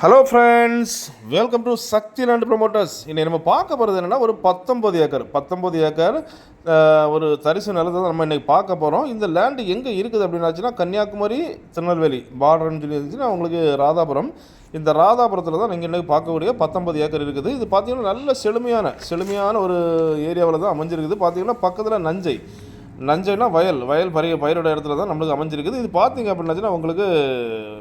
Hello friends welcome to Shakti land promoters இன்னைக்கு நம்ம பார்க்க போகிறது என்னென்னா ஒரு பத்தொம்பது ஏக்கர். பத்தொம்பது ஏக்கர் ஒரு தரிசு நிலத்தை தான் நம்ம இன்றைக்கி பார்க்க போகிறோம் இந்த லேண்டு எங்கே இருக்குது அப்படின்னாச்சுன்னா கன்னியாகுமரி திருநெல்வேலி. பார்டர்னு சொல்லி இருந்துச்சுன்னா உங்களுக்கு ராதாபுரம். இந்த ராதாபுரத்தில் தான் நீங்கள் இன்றைக்கி பார்க்கக்கூடிய பத்தொம்பது ஏக்கர் இருக்குது. இது பார்த்திங்கன்னா நல்ல செழுமையான செழுமையான ஒரு ஏரியாவில் தான் அமைஞ்சிருக்குது. பார்த்தீங்கன்னா பக்கத்தில் நஞ்சை. நஞ்சைனா வயல் வயல் பயிர் பயிரோட இடத்துல தான் நம்மளுக்கு அமைஞ்சிருக்குது. இது பார்த்தீங்க அப்படின்னாச்சுன்னா உங்களுக்கு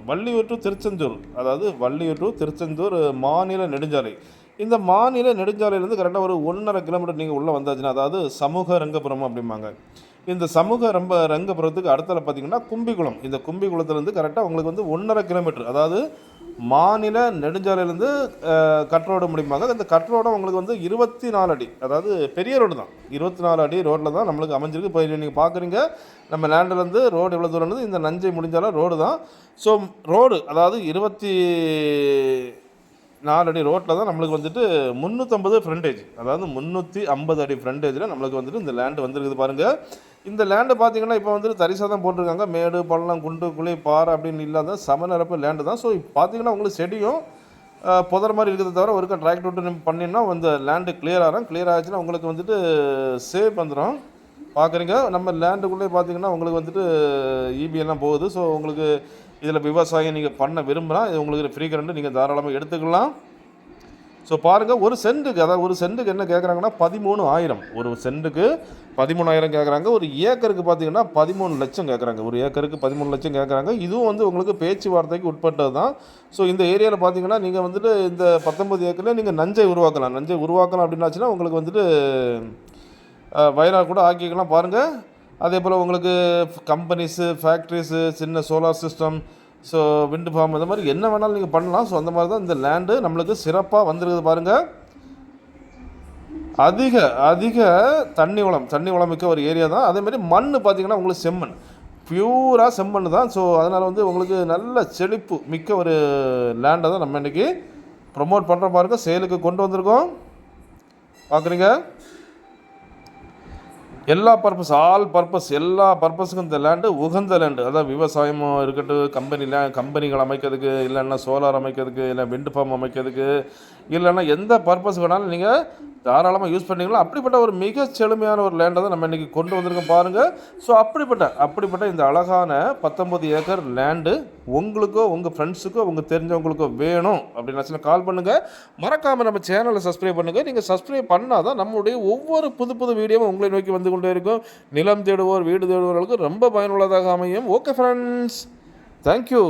வள்ளியூர் டு திருச்செந்தூர் அதாவது வள்ளியூர் டு திருச்செந்தூர் மாநில நெடுஞ்சாலை. இந்த மாநில நெடுஞ்சாலையிலேருந்து கரெக்டாக ஒரு ஒன்றரை கிலோமீட்டர் நீங்கள் உள்ளே வந்தாச்சுன்னா அதாவது சமூக ரங்கபுரம் அப்படிம்பாங்க. இந்த சமூக ரம்ப ரங்கபுரத்துக்கு அடுத்தல பார்த்தீங்கன்னா கும்பிக்குளம் இந்த கும்பிகுளத்துலேருந்து கரெக்டாக உங்களுக்கு வந்து ஒன்றரை கிலோமீட்டர் அதாவது மாநில நெடுஞ்சாலையிலேருந்து கட்ரோடு முடிப்பாங்க இந்த கட்ரோடு உங்களுக்கு வந்து இருபத்தி நாலு அடி அதாவது பெரிய ரோடு தான். இருபத்தி நாலு அடி ரோட்டில் தான் நம்மளுக்கு அமைஞ்சிருக்கு. இப்போ நீங்கள் பார்க்குறீங்க நம்ம லேண்ட்லேருந்து ரோடு எவ்வளோ தூரம் இந்த நஞ்சை முடிஞ்சாலும் ரோடு தான். ஸோ ரோடு அதாவது இருபத்தி நாலு அடி ரோட்டில் தான் நம்மளுக்கு வந்துட்டு முந்நூற்றம்பது ஃப்ரண்டேஜ் அதாவது முந்நூற்றி ஐம்பது அடி ஃப்ரண்டேஜில் நம்மளுக்கு வந்துட்டு இந்த லேண்டு வந்துருக்குது பாருங்கள் இந்த லேண்டு பார்த்தீங்கன்னா இப்போ வந்துட்டு தரிசாக தான் போட்டிருக்காங்க. மேடு பள்ளம் குண்டு குழி பாறை அப்படின்னு இல்லாத சமநிரப்பு லேண்டு தான். ஸோ இப்போ பார்த்தீங்கன்னா உங்களுக்கு செடியும் புதர் மாதிரி இருக்கிறத தவிர ஒருக்கா டிராக்டர் விட்டு பண்ணினா அந்த லேண்டு கிளியர் ஆகும் கிளியர் ஆச்சுன்னா உங்களுக்கு வந்துட்டு சேவ் வந்துடும் பார்க்குறீங்க நம்ம லேண்டுக்குள்ளே பார்த்தீங்கன்னா உங்களுக்கு வந்துட்டு EB எல்லாம் போகுது. ஸோ உங்களுக்கு இதில் விவசாயம் நீங்கள் பண்ண விரும்பினா இது உங்களுக்கு ஃப்ரீ கரண்ட்டு நீங்கள் தாராளமாக எடுத்துக்கலாம். ஸோ பாருங்கள் ஒரு சென்ட்டுக்கு அதாவது ஒரு சென்ட்டுக்கு என்ன கேட்குறாங்கன்னா பதிமூணு ஆயிரம். ஒரு சென்ட்டுக்கு பதிமூணாயிரம் கேட்குறாங்க ஒரு ஏக்கருக்கு பார்த்தீங்கன்னா பதிமூணு லட்சம் கேட்குறாங்க ஒரு ஏக்கருக்கு பதிமூணு லட்சம் கேட்குறாங்க இதுவும் வந்து உங்களுக்கு பேச்சுவார்த்தைக்கு உட்பட்டது தான். ஸோ இந்த ஏரியாவில் பார்த்தீங்கன்னா நீங்கள் வந்துட்டு இந்த பத்தொம்பது ஏக்கரில் நீங்கள் நஞ்சை உருவாக்கலாம். நஞ்சை உருவாக்கலாம் அப்படின்னாச்சுன்னா உங்களுக்கு வந்துட்டு வயலாக கூட ஆக்கிக்கலாம். பாருங்கள் அதே போல் உங்களுக்கு கம்பெனிஸு ஃபேக்ட்ரிஸு சின்ன solar system so wind farm இந்த மாதிரி என்ன வேணாலும் நீங்கள் பண்ணலாம். ஸோ அந்த மாதிரி தான் இந்த லேண்டு நம்மளுக்கு சிறப்பாக வந்துருக்குது பாருங்கள் அதிக அதிக தண்ணி வளம் தண்ணி வளம் மிக்க ஒரு ஏரியா தான். அதேமாதிரி மண் பார்த்தீங்கன்னா உங்களுக்கு செம்மண். பியூராக செம்மண் தான். ஸோ அதனால் வந்து உங்களுக்கு நல்ல செழிப்பு மிக்க ஒரு லேண்டை தான் நம்ம இன்றைக்கி ப்ரொமோட் பண்ணுற பாருங்க. சேலுக்கு கொண்டு வந்திருக்கோம். பார்க்குறீங்க எல்லா பர்பஸ் ஆல் பர்பஸ் எல்லா பர்பஸுக்கும் இந்த லேண்டு உகந்த லேண்டு அதாவது விவசாயமும் இருக்கட்டும் கம்பெனி லே கம்பெனிகள் அமைக்கிறதுக்கு இல்லைன்னா சோலார் அமைக்கிறதுக்கு இல்லை விண்டு ஃபார்ம் அமைக்கிறதுக்கு இல்லைன்னா எந்த பர்பஸ் வேணாலும் நீங்கள் தாராளமாக யூஸ் பண்ணிக்கலாம். அப்படிப்பட்ட ஒரு மிக செழுமையான ஒரு லேண்டை தான் நம்ம இன்றைக்கி கொண்டு வந்திருக்கோம் பாருங்கள் ஸோ அப்படிப்பட்ட அப்படிப்பட்ட இந்த அழகான பத்தொம்பது ஏக்கர் லேண்டு உங்களுக்கோ உங்கள் ஃப்ரெண்ட்ஸுக்கோ உங்கள் தெரிஞ்சவங்களுக்கோ வேணும் அப்படின்னு கால் பண்ணுங்கள் மறக்காமல் நம்ம சேனலை சப்ஸ்கிரைப் பண்ணுங்கள் நீங்கள் சப்ஸ்கிரைப் பண்ணால் தான் நம்மளுடைய ஒவ்வொரு புது புது வீடியோவும் உங்களை நோக்கி வந்து கொண்டே இருக்கும். நிலம் தேடுவோர் வீடு தேடுவோர்களுக்கு ரொம்ப பயனுள்ளதாக அமையும். Okay friends thank you